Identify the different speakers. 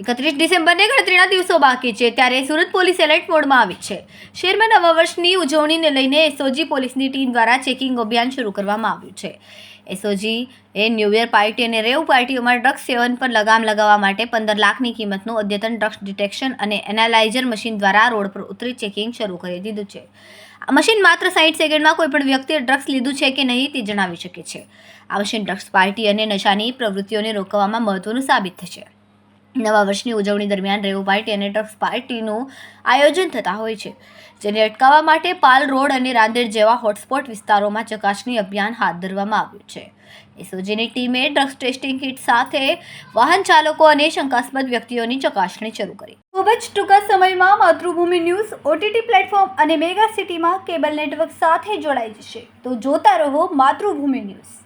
Speaker 1: એકત્રીસ ડિસેમ્બરને ગણતરીના દિવસો બાકી છે, ત્યારે સુરત પોલીસ એલર્ટ મોડમાં આવી છે. શહેરમાં નવા વર્ષની ઉજવણીને લઈને એસઓજી પોલીસની ટીમ દ્વારા ચેકિંગ અભિયાન શરૂ કરવામાં આવ્યું છે. એસઓજી એ ન્યૂ યર પાર્ટી અને રેવ પાર્ટીઓમાં ડ્રગ્સ સેવન પર લગામ લગાવવા માટે પંદર લાખની કિંમતનું અદ્યતન ડ્રગ્સ ડિટેક્શન અને એનાલાઇઝર મશીન દ્વારા રોડ પર ઉતરી ચેકિંગ શરૂ કરી દીધું છે. આ મશીન માત્ર સાઠ સેકન્ડમાં કોઈપણ વ્યક્તિએ ડ્રગ્સ લીધું છે કે નહીં તે જણાવી શકે છે. આ મશીન ડ્રગ્સ પાર્ટી અને નશાની પ્રવૃત્તિઓને રોકવામાં મહત્વનું સાબિત થશે. નવા વર્ષની ઉજવણી દરમિયાન રેવ પાર્ટી અને ટફ પાર્ટીનું આયોજન થતા હોય છે, જેને અટકાવવા માટે પાલ રોડ અને રાંદેર જેવા હોટસ્પોટ વિસ્તારોમાં ચકાસણી અભિયાન હાથ ધરવામાં આવ્યું છે. એસઓજીની ટીમે ડ્રગ્સ ટેસ્ટિંગ કિટ સાથે વાહન ચાલકો અને શંકાસ્પદ વ્યક્તિઓની ચકાસણી શરૂ કરી. ખૂબ જ ટૂંકા સમયમાં માતૃભૂમિ ન્યૂઝ, ઓટીટી પ્લેટફોર્મ અને મેગા સિટીમાં કેબલ નેટવર્ક સાથે જોડાઈ જશે. તો જોતા રહો માતૃભૂમિ ન્યૂઝ.